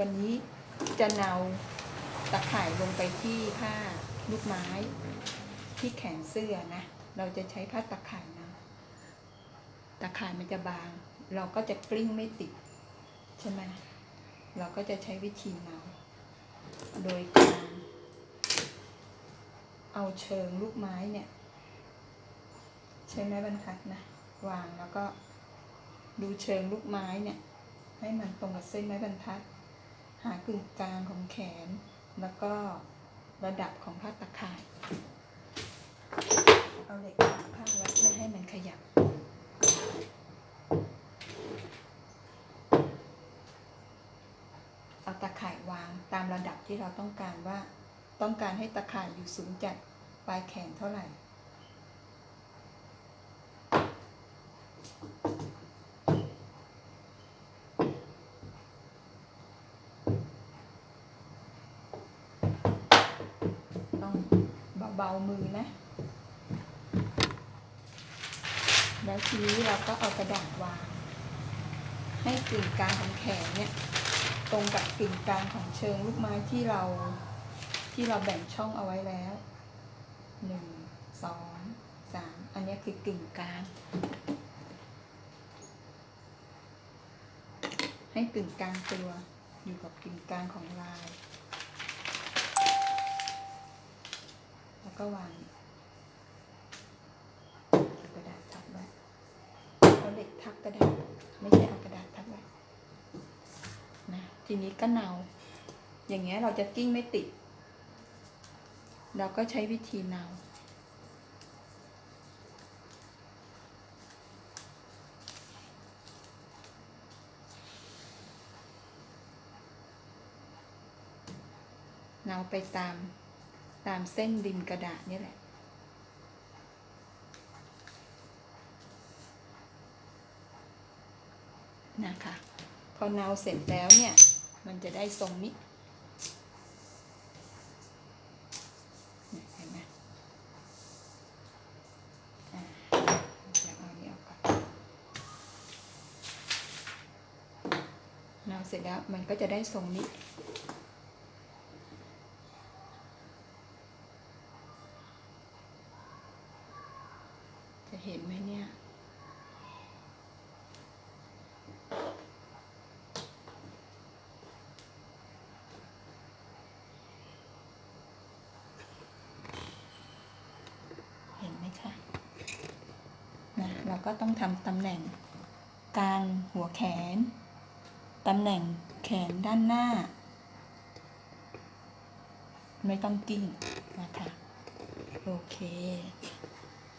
วันนี้จะเนาตะข่ายลงไปที่ผ้าลูกไม้ที่แขนเสื้อนะ เราจะใช้ผ้าตะข่ายนะตะข่ายมันจะบาง เราก็จะกลิ้งไม่ติด ใช่ไหมเราก็จะใช้วิธีเนาโดยการเอาเชิงลูกไม้เนี่ย ใช้ไม้บรรทัดนะ วางแล้วก็ดูเชิงลูกไม้เนี่ย ให้มันตรงกับเส้นไม้บรรทัด หากึ่งกลางของแขน แล้วก็ระดับของผ้าตะข่าย เอาเหล็กผ้าไว้ไม่ให้มันขยับเอาตะข่ายวางตามระดับที่เราต้องการว่า ต้องการให้ตะข่ายอยู่สูงจากปลายแขนเท่าไหร่ ต้อง เบามือนะ แล้วทีนี้เราก็เอากระดาษวาง ให้กึ่งกลางของแขนเนี่ย ตรงกับกึ่งกลางของเชิงลูกไม้ที่เราที่เราแบ่งช่องเอาไว้แล้วหนึ่งสองสามอันนี้คือกึ่งกลาง ให้กึ่งกลางตัวอยู่กับกึ่งกลางของลาย แล้ว ก็วางกระดาษทับไว้เอาเหล็กทับกระดาษไม่ใช่เอากระดาษทับไว้นะทีนี้ก็เนาอย่างเงี้ยเราจะกิ้งไม่ติด เราก็ใช้วิธีเนาเนาไปตาม ตามเส้นริมกระดาษนี่แหละ นะคะ พอเนาเสร็จแล้วเนี่ย มันจะได้ทรงนี้เห็นไหมเดี๋ยวเอาอันนี้ออกก่อนเนาเสร็จแล้วมันก็จะได้ทรงนี้ เห็นไหมเนี่ย เห็นไหมคะนะเราก็ต้องทำตำแหน่งกลางหัวแขน ตำแหน่งแขนด้านหน้า ไม่ต้องกิ้งนะคะ โอเค